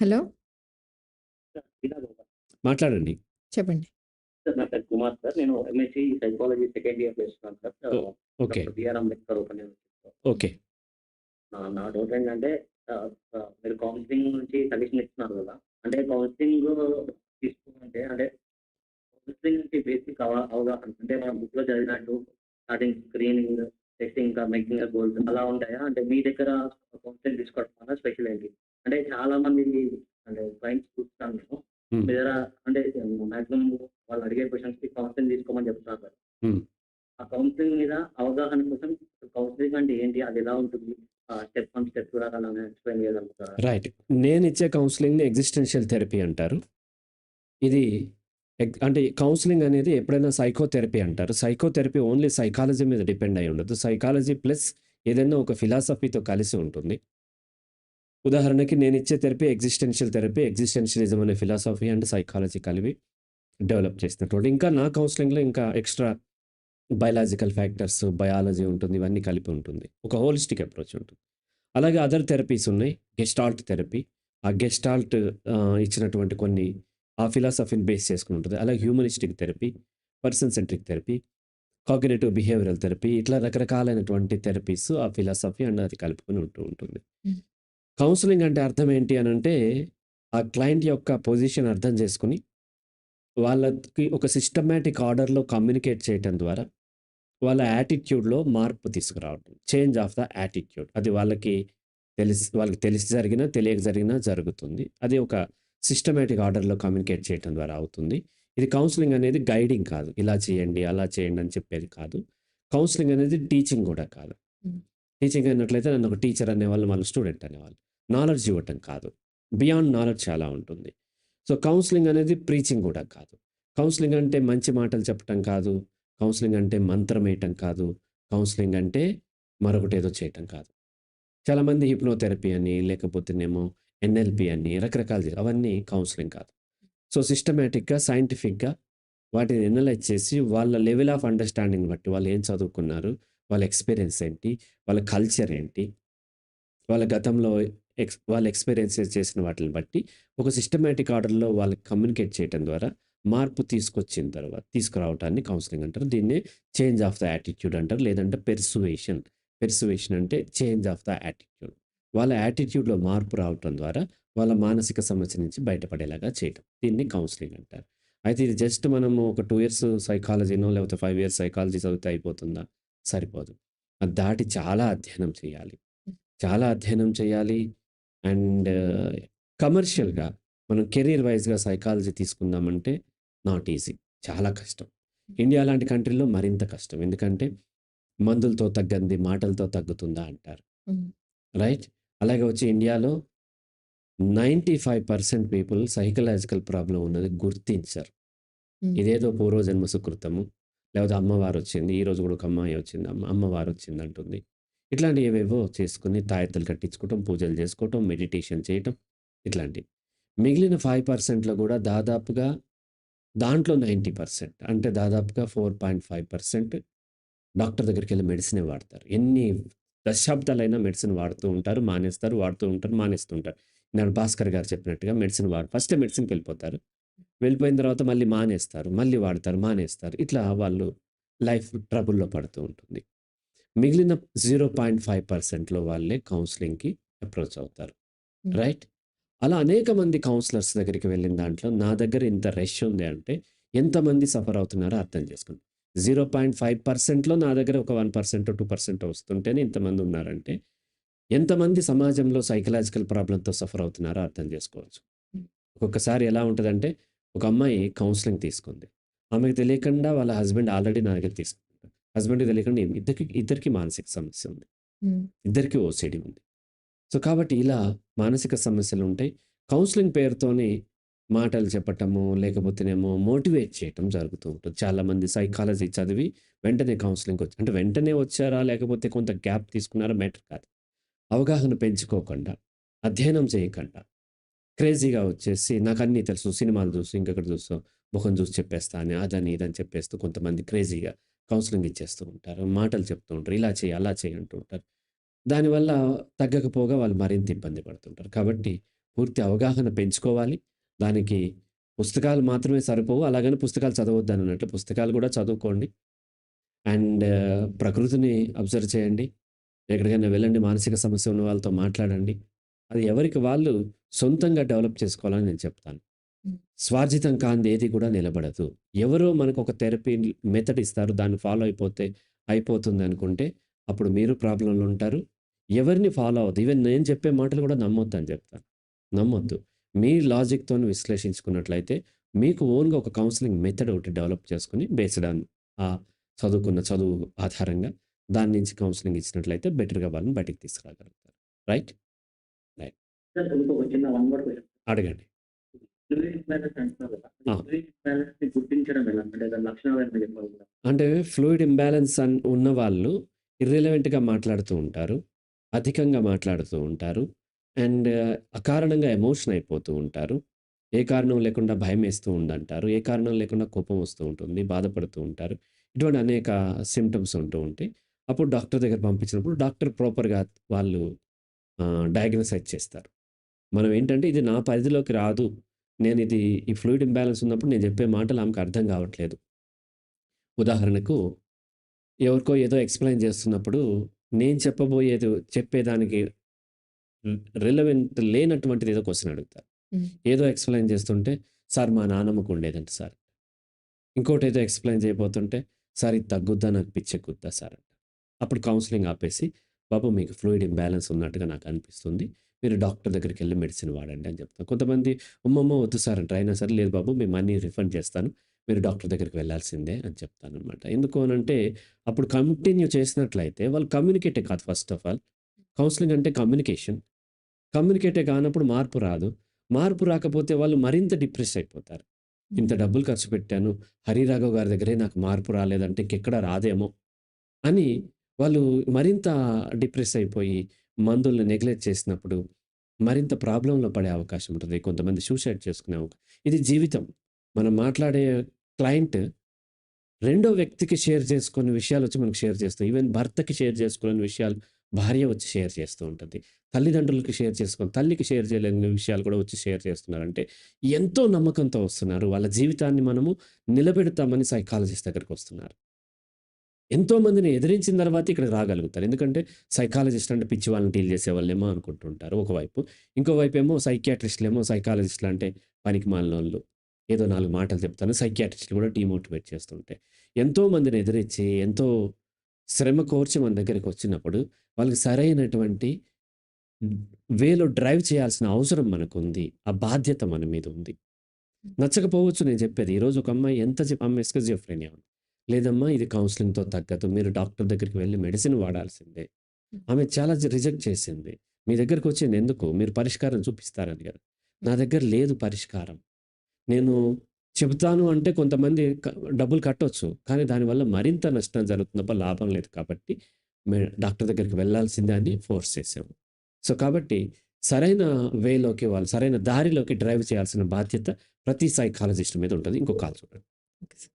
Hello మాట్లాడండి. చెప్పండి. Sir నా పేరు కుమార్ సార్. నేను ఎంఎస్‌సి సైకాలజీ సెకండ్ ఇయర్ చేస్తున్నాను sir. Okay. BR Ambedkar open. Okay. నా డౌట్ ఏంటంటే మీరు కౌన్సెలింగ్ నుంచి సజెషన్ ఇస్తున్నారు కదా! అంటే కౌన్సెలింగ్ తీసుకోమంటే అంటే కౌన్సెలింగ్ నుంచి బేసిక్ అవ అవగాహన అంటే మనం బుక్‌లో చదివినట్టు స్టార్టింగ్ స్క్రీనింగ్, టెస్టింగ్ ఇంకా మేకింగ్ గోల్స్ అలా ఉంటాయా? అంటే మీ దగ్గర కౌన్సెలింగ్ తీసుకోవడం వల్ల స్పెషల్ ఏంటి? అంటే చాలా మంది అంటే క్లయింట్స్ చూస్తాను నేను. హ్మ్. మీ దగ్గర అంటే మాక్సిమం వాళ్ళు అడిగే క్వెషన్స్‌కి కౌన్సెలింగ్ తీసుకోమని చెప్తున్నారు కదా! హ్మ్. ఆ కౌన్సెలింగ్ మీద అవగాహన కోసం కౌన్సెలింగ్ అంటే ఏంటి? అది ఎలా ఉంటుంది? ఆహ్, స్టెప్ 1, స్టెప్ 2 అలా ఎక్స్‌ప్లెయిన్ చేయగలుగుతారా? రైట్. నేనిచ్చే కౌన్సెలింగ్‌ని ఎగ్జిస్టెన్షియల్ థెరపీ అంటారు. ఇది అంటే కౌన్సెలింగ్ అనేది ఎప్పుడైనా సైకోథెరపీ అంటారు. సైకోథెరపీ ఓన్లీ సైకాలజీ మీద డిపెండ్ అయ్యి ఉండదు. సైకాలజీ ప్లస్ ఏదైనా ఒక ఫిలాసఫీతో కలిసి ఉంటుంది. ఉదాహరణకి నేను ఇచ్చే థెరపీ ఎగ్జిస్టెన్షియల్ థెరపీ, ఎగ్జిస్టెన్షియలిజం అనే ఫిలాసఫీ అండ్ సైకాలజీ కలిపి డెవలప్ చేసినటువంటి ఇంకా నా కౌన్సిలింగ్లో ఇంకా ఎక్స్‌ట్రా బయలాజికల్ ఫ్యాక్టర్స్, బయాలజీ ఉంటుంది. ఇవన్నీ కలిపి ఉంటుంది. ఒక హోలిస్టిక్ అప్రోచ్ ఉంటుంది. అలాగే అదర్ థెరపీస్ ఉన్నాయి. Gestalt therapy. ఆ గెస్టాల్ట్ ఇచ్చినటువంటి కొన్ని ఆ ఫిలాసఫీని బేస్ చేసుకొని ఉంటుంది. అలాగే humanistic therapy, person centric therapy, cognitive behavioural therapy ఇట్లా రకరకాలైనటువంటి థెరపీస్ ఆ ఫిలాసఫీ అండ్ అది కలుపుకొని ఉంటూ ఉంటుంది. కౌన్సెలింగ్ అంటే అర్థం ఏంటి అనంటే ఆ క్లయింట్ యొక్క పొజిషన్ అర్థం చేసుకొని వాళ్ళకి ఒక సిస్టమాటిక్ ఆర్డర్‌లో కమ్యూనికేట్ చేయటం ద్వారా వాళ్ళ యాటిట్యూడ్‌లో మార్పు తీసుకురావడం. Change of the attitude. అది వాళ్ళకి తెలిసి వాళ్ళకి తెలిసి జరిగినా, తెలియక జరిగినా జరుగుతుంది. అది ఒక సిస్టమాటిక్ ఆర్డర్‌లో కమ్యూనికేట్ చేయటం ద్వారా అవుతుంది. ఇది కౌన్సెలింగ్ అనేది గైడింగ్ కాదు. ఇలా చేయండి, అలా చేయండి అని చెప్పేది కాదు. కౌన్సెలింగ్ అనేది టీచింగ్ కూడా కాదు. టీచింగ్ అన్నట్లయితే నన్ను ఒక టీచర్ అనేవాళ్ళు, మళ్ళీ స్టూడెంట్ అనేవాళ్ళు. నాలెడ్జ్ ఇవ్వటం కాదు. బియాండ్ నాలెడ్జ్ చాలా ఉంటుంది. సో, కౌన్సిలింగ్ అనేది ప్రీచింగ్ కూడా కాదు. కౌన్సిలింగ్ అంటే మంచి మాటలు చెప్పటం కాదు. కౌన్సిలింగ్ అంటే మంత్రం వేయటం కాదు. కౌన్సిలింగ్ అంటే మరొకటి ఏదో చేయటం కాదు. చాలామంది హిప్నోథెరపీ అని, లేకపోతేనేమో ఎన్ఎల్పి అని రకరకాలు అవన్నీ కౌన్సిలింగ్ కాదు. సో, సిస్టమేటిక్గా సైంటిఫిక్‌గా వాటిని ఎనలైజ్ చేసి వాళ్ళ లెవెల్ ఆఫ్ అండర్‌స్టాండింగ్ బట్టి వాళ్ళు ఏం చదువుకున్నారు, వాళ్ళ ఎక్స్‌పీరియన్స్ ఏంటి, వాళ్ళ కల్చర్ ఏంటి, వాళ్ళ గతంలో ఎక్స్ వాళ్ళు ఎక్స్‌పీరియన్సెస్ చేసిన వాటిని బట్టి ఒక సిస్టమాటిక్ ఆర్డర్‌లో వాళ్ళకి కమ్యూనికేట్ చేయటం ద్వారా మార్పు తీసుకొచ్చిన తర్వాత తీసుకురావటాన్ని కౌన్సెలింగ్ అంటారు. దీన్నే చేంజ్ ఆఫ్ ద యాటిట్యూడ్ అంటారు. లేదంటే పెర్సుయేషన్. పెర్సుయేషన్ అంటే చేంజ్ ఆఫ్ ద యాటిట్యూడ్. వాళ్ళ యాటిట్యూడ్‌లో మార్పు రావటం ద్వారా వాళ్ళ మానసిక సమస్య నుంచి బయటపడేలాగా చేయటం. దీన్ని కౌన్సెలింగ్ అంటారు. అయితే ఇది జస్ట్ మనము ఒక 2 ఇయర్స్ సైకాలజీనో లేకపోతే 5 ఇయర్స్ సైకాలజీ చదివితే అయిపోతుందా? సరిపోదు. అది దాటి చాలా అధ్యయనం చేయాలి. చాలా అధ్యయనం చేయాలి. అండ్ కమర్షియల్‌గా మనం కెరియర్ వైస్‌గా సైకాలజీ తీసుకుందామంటే నాట్ ఈజీ. చాలా కష్టం. ఇండియా లాంటి కంట్రీలో మరింత కష్టం. ఎందుకంటే మందులతో తగ్గంది మాటలతో తగ్గుతుందా అంటారు. రైట్? అలాగే వచ్చి ఇండియాలో 95% పీపుల్ సైకలాజికల్ ప్రాబ్లమ్ ఉన్నది గుర్తించరు. ఇదేదో పూర్వజన్మ సుకృతము. లేకపోతే అమ్మవారొచ్చింది. ఈరోజు కూడా ఒక అమ్మాయి వచ్చింది. అమ్మ అమ్మవారొచ్చింది అంటుంది. ఇట్లాంటివి ఏవేవో చేసుకుని తాయెత్తలు కట్టించుకోవటం, పూజలు చేసుకోవటం, మెడిటేషన్ చేయటం ఇట్లాంటివి. మిగిలిన ఫైవ్ పర్సెంట్లో కూడా దాదాపుగా దాంట్లో 90% అంటే దాదాపుగా 4.5% డాక్టర్ దగ్గరికి వెళ్ళి మెడిసినే వాడతారు. ఎన్ని దశాబ్దాలైనా మెడిసిన్ వాడుతూ ఉంటారు. మానేస్తారు. వాడుతూ ఉంటారు. మానేస్తుంటారు ఉంటారు. భాస్కర్ గారు చెప్పినట్టుగా మెడిసిన్ వాడు ఫస్టే మెడిసిన్‌కెళ్ళిపోతారు. వెళ్ళిపోయిన తర్వాత మళ్ళీ మానేస్తారు. మళ్ళీ వాడతారు. మానేస్తారు. ఇట్లా వాళ్ళు లైఫ్ ట్రబుల్‌లో పడుతూ ఉంటుంది. మిగిలిన 0.5%లో వాళ్ళే కౌన్సెలింగ్‌కి అప్రోచ్ అవుతారు. రైట్? అలా అనేక మంది కౌన్సిలర్స్ దగ్గరికి వెళ్ళిన దాంట్లో నా దగ్గర ఇంత రష్ ఉంది అంటే ఎంతమంది సఫర్ అవుతున్నారో అర్థం చేసుకోండి. 0.5%లో నా దగ్గర ఒక 1%, 2% వస్తుంటేనే ఇంతమంది ఉన్నారంటే ఎంతమంది సమాజంలో సైకలాజికల్ ప్రాబ్లమ్‌తో సఫర్ అవుతున్నారో అర్థం చేసుకోవచ్చు. హ్మ్. ఒక్కొక్కసారి ఎలా ఉంటదంటే ఒక అమ్మాయి కౌన్సెలింగ్ తీసుకుంది. ఆమెకు తెలియకుండా వాళ్ళ హస్బెండ్ ఆల్రెడీ నా దగ్గర తీసుకున్నారు. హస్బెండ్‌కి తెలియకుండా ఇద్దరికి ఇద్దరికీ మానసిక సమస్య ఉంది. ఇద్దరికీ ఓసీడీ ఉంది. సో, కాబట్టి ఇలా మానసిక సమస్యలుంటాయి. కౌన్సెలింగ్ పేరుతోని మాటలు చెప్పటము, లేకపోతేనేమో మోటివేట్ చేయటం జరుగుతూ ఉంటుంది. చాలామంది సైకాలజీ చదివి వెంటనే కౌన్సెలింగ్‌కొచ్చి అంటే వెంటనే వచ్చారా? లేకపోతే కొంత గ్యాప్ తీసుకున్నారా? మ్యాటర్ కాదు. అవగాహన పెంచుకోకుండా, అధ్యయనం చేయకుండా, క్రేజీగా వచ్చేసి నాకన్నీ తెలుసు. సినిమాలు చూసి, ఇంకొకటి చూసో, ముఖం చూసి చెప్పేస్తా అని, అదని, ఇదని చెప్పేస్తూ కొంతమంది క్రేజీగా కౌన్సిలింగ్ ఇచ్చేస్తూ ఉంటారు. మాటలు చెప్తూ ఉంటారు. ఇలా చేయి అలా చేయి అంటూ ఉంటారు. దానివల్ల తగ్గకపోగా వాళ్ళు మరింత ఇబ్బంది పడుతుంటారు. కాబట్టి పూర్తి అవగాహన పెంచుకోవాలి. దానికి పుస్తకాలు మాత్రమే సరిపోవు. అలాగని పుస్తకాలు చదవొద్దనన్నట్లు పుస్తకాలు కూడా చదువుకోండి. అండ్ ప్రకృతిని అబ్జర్వ్ చేయండి. ఎక్కడికైనా వెళ్ళండి. మానసిక సమస్య ఉన్న వాళ్ళతో మాట్లాడండి. అది ఎవరికి వాళ్ళు సొంతంగా డెవలప్ చేసుకోవాలని నేను చెప్తాను. స్వార్జితం కానిది ఏది కూడా నిలబడదు. ఎవరో మనకు ఒక థెరపీ మెథడ్ ఇస్తారు. దాన్ని ఫాలో అయిపోతే అయిపోతుందనుకుంటే అప్పుడు మీరు ప్రాబ్లమ్‌లో ఉంటారు. ఎవరిని ఫాలో అవ్వద్దు. ఈవెన్ నేను చెప్పే మాటలు కూడా నమ్మొద్దని చెప్తాను. నమ్మొద్దు. మీ లాజిక్‌తోని విశ్లేషించుకున్నట్లయితే మీకు ఓన్‌గా ఒక కౌన్సెలింగ్ మెథడ్ ఒకటి డెవలప్ చేసుకొని బేస్డ్ ఆన్ ఆ చదువుకున్న చదువు ఆధారంగా దాని నుంచి కౌన్సెలింగ్ ఇచ్చినట్లయితే బెటర్‌గా వాళ్ళని బయటికి తీసుకురాగలుగుతారు. రైట్? రైట్. అడగండి. అంటే ఫ్లూయిడ్ ఇంబాలెన్స్ అన్ ఉన్నవాళ్ళు ఇర్రెలెవెంట్‌గా మాట్లాడుతూ ఉంటారు. అధికంగా మాట్లాడుతూ ఉంటారు. అండ్ అకారణంగా ఎమోషన్ అయిపోతూ ఉంటారు. ఏ కారణం లేకుండా భయమేస్తూ ఉందంటారు. ఏ కారణం లేకుండా కోపం వస్తూ ఉంటుంది. బాధపడుతూ ఉంటారు. ఇటువంటి అనేక సింప్టమ్స్ ఉంటూ ఉంటాయి. అప్పుడు డాక్టర్ దగ్గర పంపించినప్పుడు డాక్టర్ ప్రాపర్‌గా వాళ్ళు డయాగ్నోసైజ్ చేస్తారు. మనం ఏంటంటే ఇది నా పరిధిలోకి రాదు. నేను ఇది ఈ ఫ్లూయిడ్ ఇంబాలెన్స్ ఉన్నప్పుడు నేను చెప్పే మాటలు ఆమెకు అర్థం కావట్లేదు. ఉదాహరణకు ఎవరికో ఏదో ఎక్స్‌ప్లెయిన్ చేస్తున్నప్పుడు నేను చెప్పబోయేది చెప్పేదానికి రిలవెంట్ లేనటువంటిది ఏదో క్వెషన్ అడుగుతారు. ఏదో ఎక్స్‌ప్లెయిన్ చేస్తుంటే సార్ మా నాన్నమ్మకు ఉండేదంట సార్. ఇంకోటేదో ఎక్స్‌ప్లెయిన్ చేయబోతుంటే సార్ ఇది తగ్గుద్దా నాకు పిచ్చెక్కుద్దా సార్ అంట. అప్పుడు కౌన్సెలింగ్ ఆపేసి బాబు మీకు ఫ్లూయిడ్ ఇంబాలెన్స్ ఉన్నట్టుగా నాకు అనిపిస్తుంది. మీరు డాక్టర్ దగ్గరికెళ్ళి మెడిసిన్ వాడండి అని చెప్తాను. కొంతమంది అమ్మమ్మో! వద్దు సార్ అంటారు. అయినా సరే లేదు బాబు మీ మనీ రిఫండ్ చేస్తాను. మీరు డాక్టర్ దగ్గరికి వెళ్ళాల్సిందే అని చెప్తాననమాట. ఎందుకు అనంటే అప్పుడు కంటిన్యూ చేసినట్లయితే వాళ్ళు కమ్యూనికేటే కాదు ఫస్ట్ ఆఫ్ ఆల్. కౌన్సెలింగ్ అంటే కమ్యూనికేషన్. కమ్యూనికేటే కానప్పుడు మార్పు రాదు. మార్పు రాకపోతే వాళ్ళు మరింత డిప్రెస్ అయిపోతారు. ఇంత డబ్బులు ఖర్చు పెట్టాను. హరిరాఘవ్ గారి దగ్గరే నాకు మార్పు రాలేదంటే ఇంకెక్కడ రాదేమో అని వాళ్ళు మరింత డిప్రెస్ అయిపోయి మందుల్ని నెగ్లెక్ట్ చేసినప్పుడు మరింత ప్రాబ్లంలో పడే అవకాశం ఉంటుంది. కొంతమంది సూసైడ్ చేసుకునే ఇది జీవితం. మనం మాట్లాడే క్లయింట్ రెండో వ్యక్తికి షేర్ చేసుకునే విషయాలు వచ్చి మనకు షేర్ చేస్తాం. ఈవెన్ భర్తకి షేర్ చేసుకునే విషయాలు భార్య వచ్చి షేర్ చేస్తూ ఉంటుంది. తల్లిదండ్రులకి షేర్ చేసుకొని తల్లికి షేర్ చేయలేని విషయాలు కూడా వచ్చి షేర్ చేస్తున్నారంటే ఎంతో నమ్మకంతో వస్తున్నారు. వాళ్ళ జీవితాన్ని మనము నిలబెడతామని సైకాలజిస్ట్ దగ్గరికి వస్తున్నారు. ఎంతో మందిని ఎదిరించిన తర్వాత ఇక్కడికి రాగలుగుతారు. ఎందుకంటే సైకాలజిస్ట్ అంటే పిచ్చి వాళ్ళని డీల్ చేసేవాళ్ళేమో అనుకుంటుంటారు ఒకవైపు. ఇంకోవైపేమో సైకియాట్రిస్ట్‌లేమో సైకాలజిస్ట్‌లు అంటే పనికిమాలినోళ్ళు. ఏదో 4 మాటలు చెప్తాను. సైకియాట్రిస్ట్‌లు కూడా డీమోటివేట్ చేస్తుంటే. ఎంతో మందిని ఎదిరించి ఎంతో శ్రమ కోర్చి మన దగ్గరికి వచ్చినప్పుడు వాళ్ళకి సరైనటువంటి వేలో డ్రైవ్ చేయాల్సిన అవసరం మనకుంది. ఆ బాధ్యత మన మీద ఉంది. నచ్చకపోవచ్చు నేను చెప్పేది. ఈరోజు ఒక అమ్మాయి ఎంత చెప్ ఆమె స్కిజోఫ్రెనియా ఉంది. లేదమ్మా ఇది కౌన్సెలింగ్‌తో తగ్గదు. మీరు డాక్టర్ దగ్గరికి వెళ్ళి మెడిసిన్ వాడాల్సిందే. ఆమె చాలా రిజెక్ట్ చేసింది. మీ దగ్గరకొచ్చింది ఎందుకు? మీరు పరిష్కారం చూపిస్తారని కదా! నా దగ్గర లేదు పరిష్కారం. నేను చెబుతాను అంటే కొంతమంది డబ్బులు కట్టొచ్చు. కానీ దానివల్ల మరింత నష్టం జరుగుతుంది తప్ప లాభం లేదు కాబట్టి మే డాక్టర్ దగ్గరికి వెళ్ళాల్సిందే అని ఫోర్స్ చేసాము. సో, కాబట్టి సరైన వేలోకి వాళ్ళు సరైన దారిలోకి డ్రైవ్ చేయాల్సిన బాధ్యత ప్రతి సైకాలజిస్ట్ మీద ఉంటది. ఇంకో కాల్ చూడండి. Okay sir.